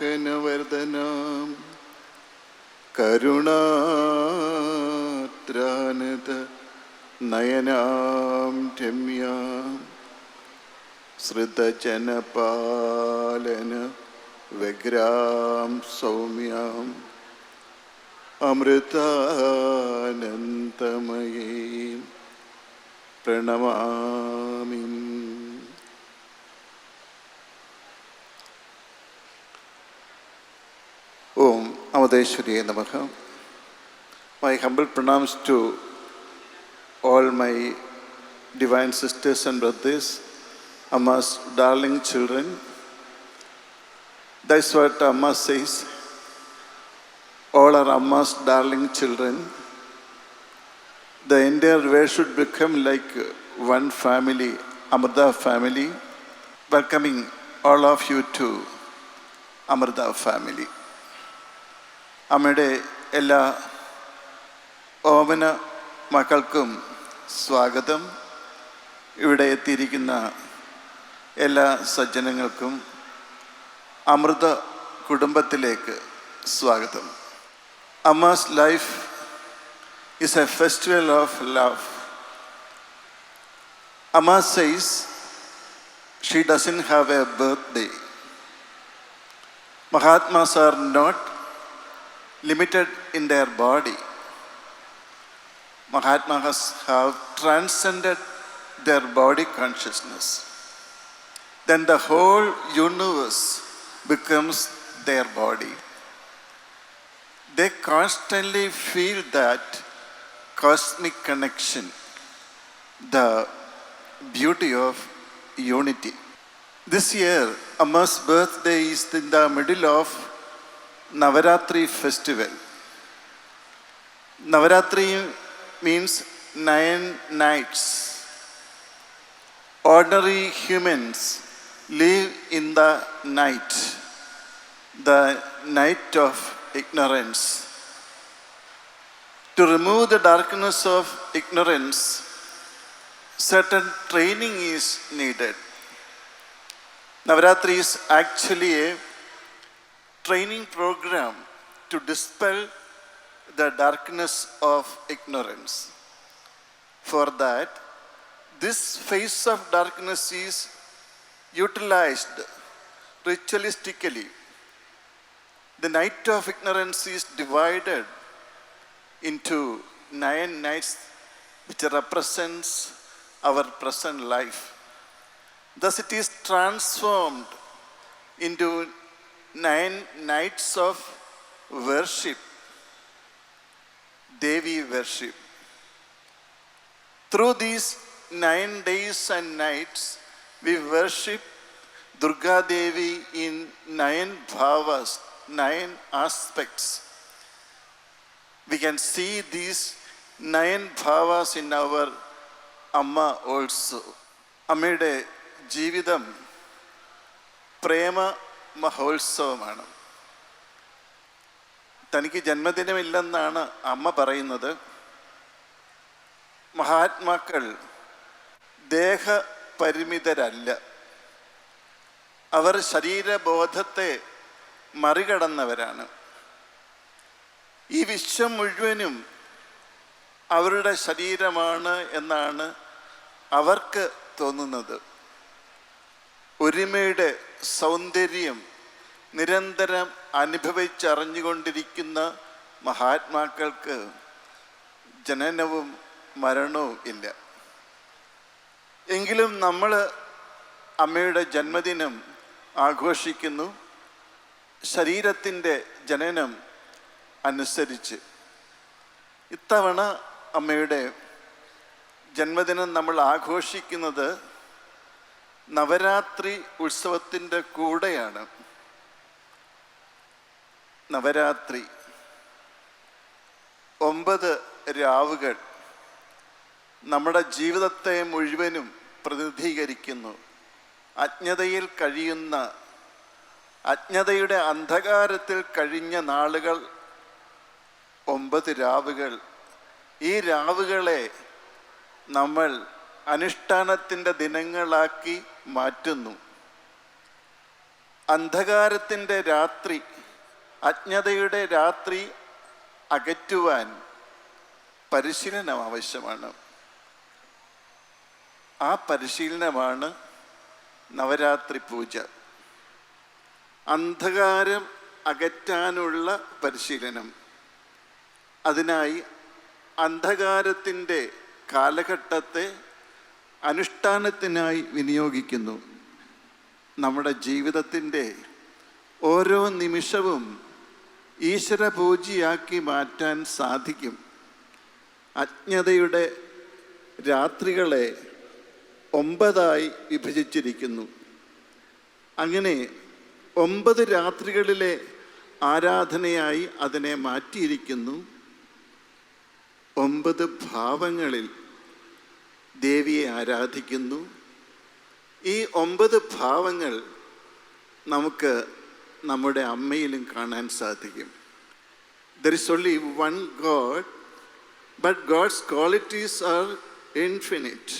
സ്നേഹാലോകസുമോഹനവർദ്ധനാം കരുണാത്രാനത നയനാം രമ്യാം ശ്രുതജനപാലന വ്യഗ്രാം സൗമ്യാം അമൃതാനന്ദമയീം പ്രണമാമി Om Amadeshwariye Namaha. My humble pranams to all my divine sisters and brothers, Amma's darling children. That's what Amma says. All our Amma's darling children. The entire world should become like one family, Amrita family. Welcoming all of you to Amrita family. അമ്മയുടെ എല്ലാ ഓമന മക്കൾക്കും സ്വാഗതം. ഇവിടെ എത്തിയിരിക്കുന്ന എല്ലാ സജ്ജനങ്ങൾക്കും അമൃത കുടുംബത്തിലേക്ക് സ്വാഗതം. Amma's life is a festival of love. Amma says she doesn't have a birthday. Mahatmas are not limited in their body. Mahatmas have transcended their body consciousness. Then the whole universe becomes their body. They constantly feel that cosmic connection, the beauty of unity. This year, Amma's birthday is in the middle of Navaratri festival Navaratri means nine nights ordinary humans live in the night the night of ignorance to remove the darkness of ignorance, certain training is needed. Navaratri is actually a training program to dispel the darkness of ignorance. For that, this phase of darkness is utilized ritualistically. The night of ignorance is divided into nine nights, which represents our present life. Thus, it is transformed into nine nights of worship Devi worship. Through these nine days and nights, we worship Durga Devi in nine bhavas, nine aspects. We can see these nine bhavas in our Amma also. അമ്മയുടെ ജീവിതം പ്രേമ മഹോത്സവമാണ് തനിക്ക് ജന്മദിനമില്ലെന്നാണ് അമ്മ പറയുന്നത്. മഹാത്മാക്കൾ ദേഹപരിമിതരല്ല. അവർ ശരീരബോധത്തെ മറികടന്നവരാണ്. ഈ വിശ്വം മുഴുവനും അവരുടെ ശരീരമാണ് എന്നാണ് അവർക്ക് തോന്നുന്നത്. ഒരുമയുടെ സൗന്ദര്യം നിരന്തരം അനുഭവിച്ചറിഞ്ഞുകൊണ്ടിരിക്കുന്ന മഹാത്മാക്കൾക്ക് ജനനവും മരണവും ഇല്ല. എങ്കിലും നമ്മൾ അമ്മയുടെ ജന്മദിനം ആഘോഷിക്കുന്നു. ശരീരത്തിന്റെ ജനനം അനുസരിച്ച്. ഇത്തവണ അമ്മയുടെ ജന്മദിനം നമ്മൾ ആഘോഷിക്കുന്നത് നവരാത്രി ഉത്സവത്തിന്റെ കൂടെയാണ്. നവരാത്രി. ഒമ്പത് രാവുകൾ നമ്മുടെ ജീവിതത്തെ മുഴുവനും പ്രതിനിധീകരിക്കുന്നു. അജ്ഞതയിൽ കഴിയുന്ന അജ്ഞതയുടെ അന്ധകാരത്തിൽ കഴിഞ്ഞ നാളുകൾ ഒമ്പത് രാവുകൾ. ഈ രാവുകളെ നമ്മൾ അനുഷ്ഠാനത്തിന്റെ ദിനങ്ങളാക്കി മാറ്റുന്നു. അന്ധകാരത്തിന്റെ രാത്രി അജ്ഞതയുടെ രാത്രി അകറ്റുവാൻ പരിശീലനം ആവശ്യമാണ്. ആ പരിശീലനമാണ് നവരാത്രി പൂജ. അന്ധകാരം അകറ്റാനുള്ള പരിശീലനം. അതിനായി അന്ധകാരത്തിന്റെ കാലഘട്ടത്തെ അനുഷ്ഠാനത്തിനായി വിനിയോഗിക്കുന്നു. നമ്മുടെ ജീവിതത്തിന്റെ ഓരോ നിമിഷവും ഈശ്വര പൂജയാക്കി മാറ്റാൻ സാധിക്കും. അജ്ഞതയുടെ രാത്രികളെ ഒമ്പതായി വിഭജിച്ചിരിക്കുന്നു. അങ്ങനെ ഒമ്പത് രാത്രികളിലെ ആരാധനയായി അതിനെ മാറ്റിയിരിക്കുന്നു. ഒമ്പത് ഭാവങ്ങളിൽ ദേവിയെ ആരാധിക്കുന്നു. ഈ ഒമ്പത് ഭാവങ്ങൾ നമുക്ക് നമ്മുടെ അമ്മയിലും കാണാൻ സാധിക്കും there is only one God but God's qualities are infinite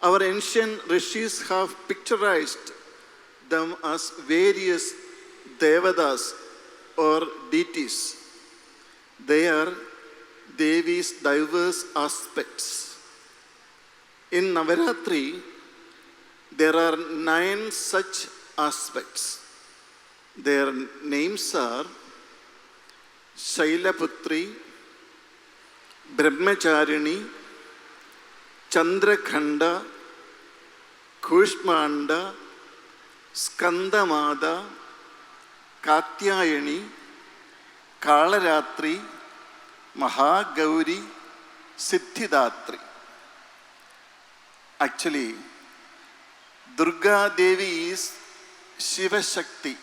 Our ancient rishis have picturized them as various devatas or deities. They are Devi's diverse aspects. In Navaratri, there are nine such aspects. Their names are Shailaputri, Brahmacharini, Chandrakhanda, Kushmanda, Skandamada, Katyayani, Kalaratri, Mahagauri, Siddhidatri. Actually, Durga Devi is Shiva Shakti.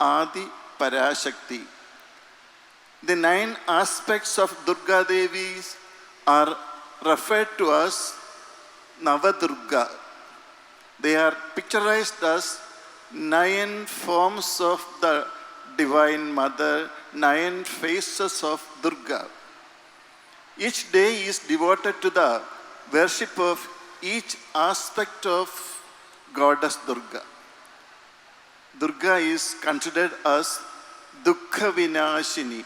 Adi Parashakti. The nine aspects of Durga Devi are referred to as Navadurga. They are picturized as nine forms of the Divine Mother, nine faces of Durga. Each day is devoted to the worship of each aspect of Goddess Durga. Durga is considered as Dukkha Vinashini,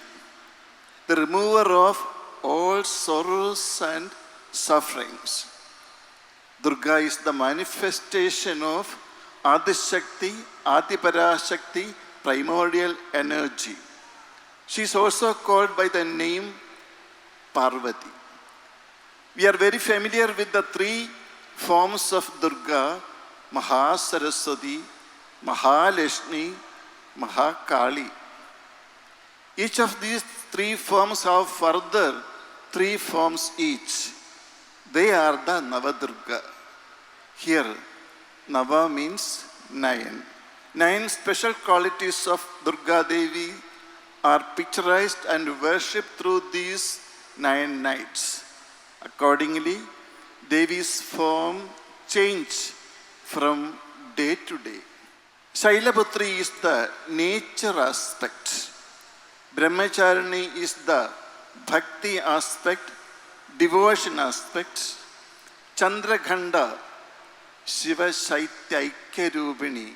the remover of all sorrows and sufferings. Durga is the manifestation of Adishakti, Adiparashakti, primordial energy. She is also called by the name Parvati. We are very familiar with the three forms of Durga Mahasaraswati, Mahalakshmi, Mahakali. Each of these three forms have further three forms each. They are the Navadurga. Here, Nava means nine. Nine special qualities of Durga Devi are picturized and worshipped through these nine nights. Accordingly, Devi's form change from day to day. The nature aspect. Brahmacharani is the bhakti aspect, devotion aspect. Chandrakhanda, Shiva Shaitya Rubini.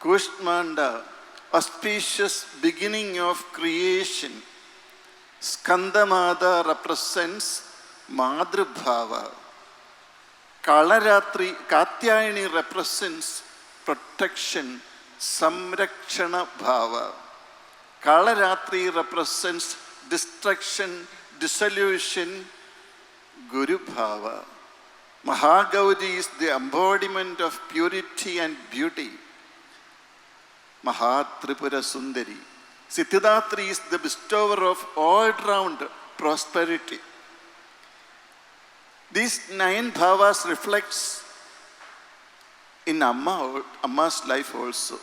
Kushmanda, auspicious beginning of creation. Skandamada represents Madhrubhava. Kalaratri, Katyayani represents protection സംരക്ഷണ ഭാവ Kalaratri represents destruction dissolution ഗുരുഭാവ Mahagauri is the embodiment of purity and beauty Mahatripura Sundari Siddhidatri is the bestower of all round prosperity these nine bhavas reflects in Amma, Amma's life also.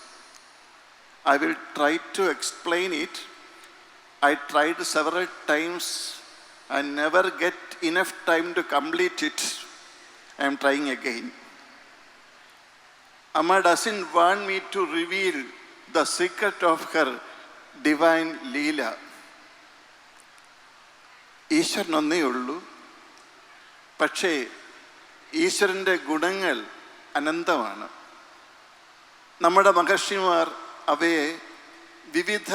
I will try to explain it. I tried several times and never get enough time to complete it. I am trying again. Amma doesn't want me to reveal the secret of her divine Leela. ഈശ്വരൻ ഒന്നേ ഉള്ളൂ പക്ഷേ ഈശ്വരന്റെ ഗുണങ്ങൾ അനന്തമാണ്. നമ്മുടെ മഹർഷിമാർ അവയെ വിവിധ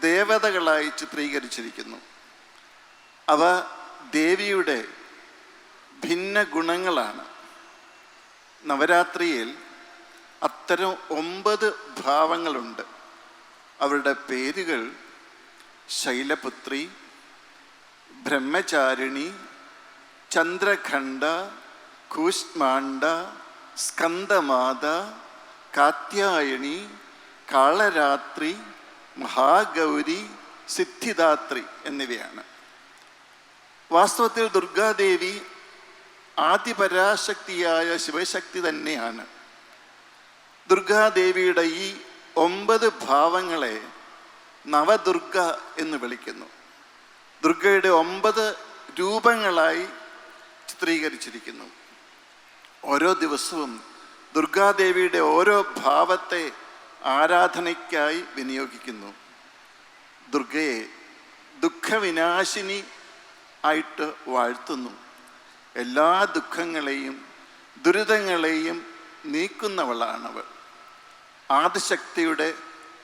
ദേവതകളായി ചിത്രീകരിച്ചിരിക്കുന്നു. അവ ദേവിയുടെ ഭിന്ന ഗുണങ്ങളാണ്. നവരാത്രിയിൽ അത്തരം ഒമ്പത് ഭാവങ്ങളുണ്ട്. അവരുടെ പേരുകൾ ശൈലപുത്രി ബ്രഹ്മചാരിണി ചന്ദ്രഖണ്ഡ കൂഷ്മാണ്ഡ സ്കന്ദമാത കാത്യായണി കാളരാത്രി മഹാഗൗരി സിദ്ധിദാത്രി എന്നിവയാണ്. വാസ്തവത്തിൽ ദുർഗാദേവി ആദിപരാശക്തിയായ ശിവശക്തി തന്നെയാണ്. ദുർഗാദേവിയുടെ ഈ ഒമ്പത് ഭാവങ്ങളെ നവദുർഗ എന്ന് വിളിക്കുന്നു. ദുർഗയുടെ ഒമ്പത് രൂപങ്ങളായി ചിത്രീകരിച്ചിരിക്കുന്നു. ഓരോ ദിവസവും ദുർഗാദേവിയുടെ ഓരോ ഭാവത്തെ ആരാധനയ്ക്കായി വിനിയോഗിക്കുന്നു. ദുർഗയെ ദുഃഖവിനാശിനി ആയിട്ട് വാഴ്ത്തുന്നു. എല്ലാ ദുഃഖങ്ങളെയും ദുരിതങ്ങളെയും നീക്കുന്നവളാണവൾ. ആദിശക്തിയുടെ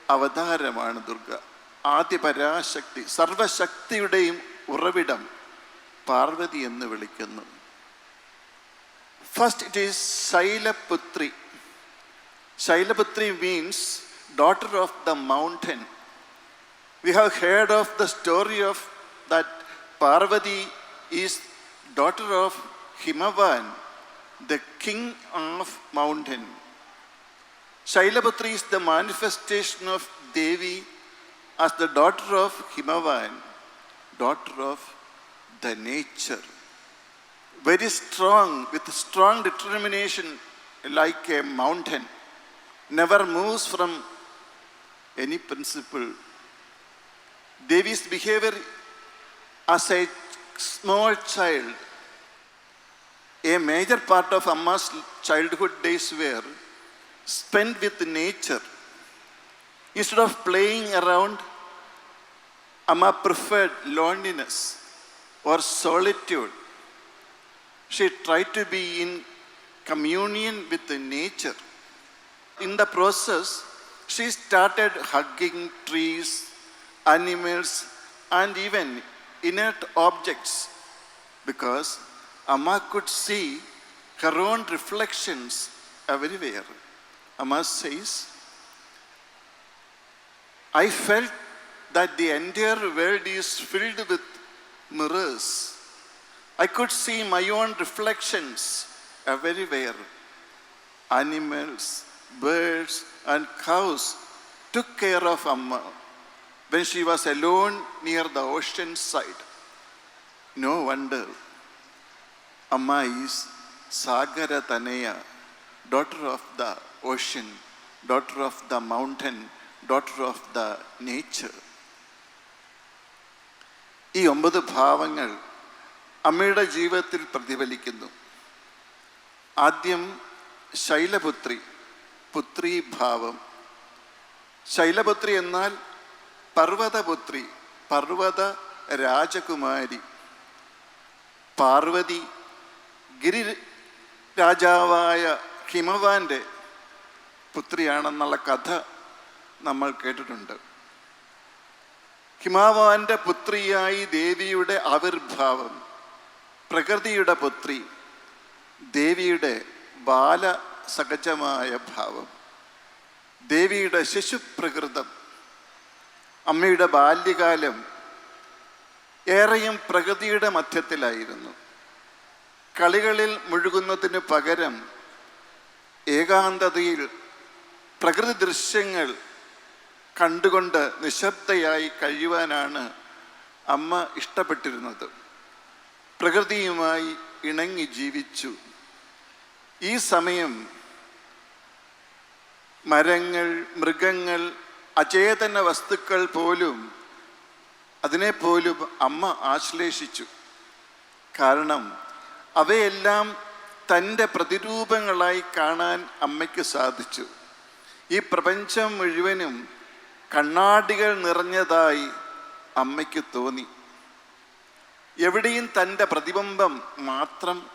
അവതാരമാണ് ദുർഗ. ആദിപരാശക്തി സർവശക്തിയുടെയും ഉറവിടം പാർവതി എന്ന് വിളിക്കുന്നു. First, it is Shailaputri. Shailaputri means daughter of the mountain. We have heard of the story of that Parvati is daughter of Himavan, the king of mountain. Shailaputri is the manifestation of Devi as the daughter of Himavan, daughter of the nature. Very strong, with strong determination, like a mountain, never moves from any principle Devi's behavior as a small child, a major part of Amma's childhood days were spent with nature. Instead of playing around, Amma preferred loneliness or solitude. She tried to be in communion with the nature. In the process, she started hugging trees, animals, and even inert objects because Amma could see her own reflections everywhere. Amma says, I felt that the entire world is filled with mirrors. I could see my own reflections everywhere. Animals, birds, and cows took care of Amma when she was alone near the ocean side. No wonder Amma is Sagara Tanaya, daughter of the ocean, daughter of the mountain, daughter of the nature. ഈ ഒമ്പത് ഭാവങ്ങൾ അമ്മയുടെ ജീവിതത്തിൽ പ്രതിഫലിക്കുന്നു. ആദ്യം ശൈലപുത്രി പുത്രി ഭാവം ശൈലപുത്രി എന്നാൽ പർവതപുത്രി പർവത രാജകുമാരി. പാർവതി ഗിരി രാജാവായ ഹിമവാന്റെ പുത്രിയാണെന്നുള്ള കഥ നമ്മൾ കേട്ടിട്ടുണ്ട്. ഹിമാവാന്റെ പുത്രിയായി ദേവിയുടെ ആവിർഭാവം. പ്രകൃതിയുടെ പുത്രി ദേവിയുടെ ബാല ബാലസഹജമായ ഭാവം ദേവിയുടെ ശിശുപ്രകൃതം അമ്മയുടെ ബാല്യകാലം ഏറെയും പ്രകൃതിയുടെ മധ്യത്തിലായിരുന്നു. കളികളിൽ മുഴുകുന്നതിന് പകരം ഏകാന്തതയിൽ പ്രകൃതി ദൃശ്യങ്ങൾ കണ്ടുകൊണ്ട് നിശബ്ദയായി കഴിയുവാനാണ് അമ്മ ഇഷ്ടപ്പെട്ടിരുന്നത്. പ്രകൃതിയുമായി ഇണങ്ങി ജീവിച്ചു. ഈ സമയം മരങ്ങൾ മൃഗങ്ങൾ അചേതന വസ്തുക്കൾ പോലും അതിനെപ്പോലും അമ്മ ആശ്ലേഷിച്ചു. കാരണം അവയെല്ലാം തന്റെ പ്രതിരൂപങ്ങളായി കാണാൻ അമ്മയ്ക്ക് സാധിച്ചു. ഈ പ്രപഞ്ചം മുഴുവനും കണ്ണാടികൾ നിറഞ്ഞതായി അമ്മയ്ക്ക് തോന്നി. എവിടെയും തന്റെ പ്രതിബിംബം മാത്രം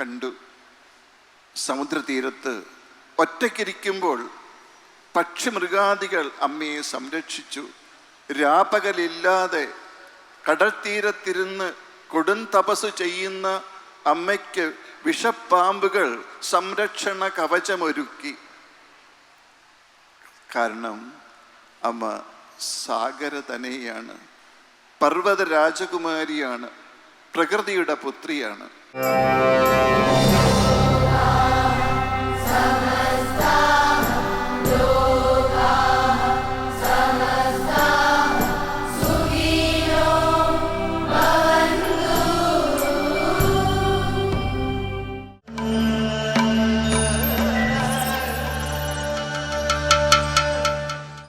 കണ്ടു. സമുദ്രതീരത്ത് ഒറ്റയ്ക്കിരിക്കുമ്പോൾ പക്ഷിമൃഗാദികൾ അമ്മയെ സംരക്ഷിച്ചു. രാപകലില്ലാതെ കടൽ തീരത്തിരുന്ന് കൊടും തപസ് ചെയ്യുന്ന അമ്മയ്ക്ക് വിഷപ്പാമ്പുകൾ സംരക്ഷണ കവചമൊരുക്കി. കാരണം അമ്മ സാഗര തനയാണ് പർവത രാജകുമാരിയാണ് പ്രകൃതിയുടെ പുത്രിയാണ്.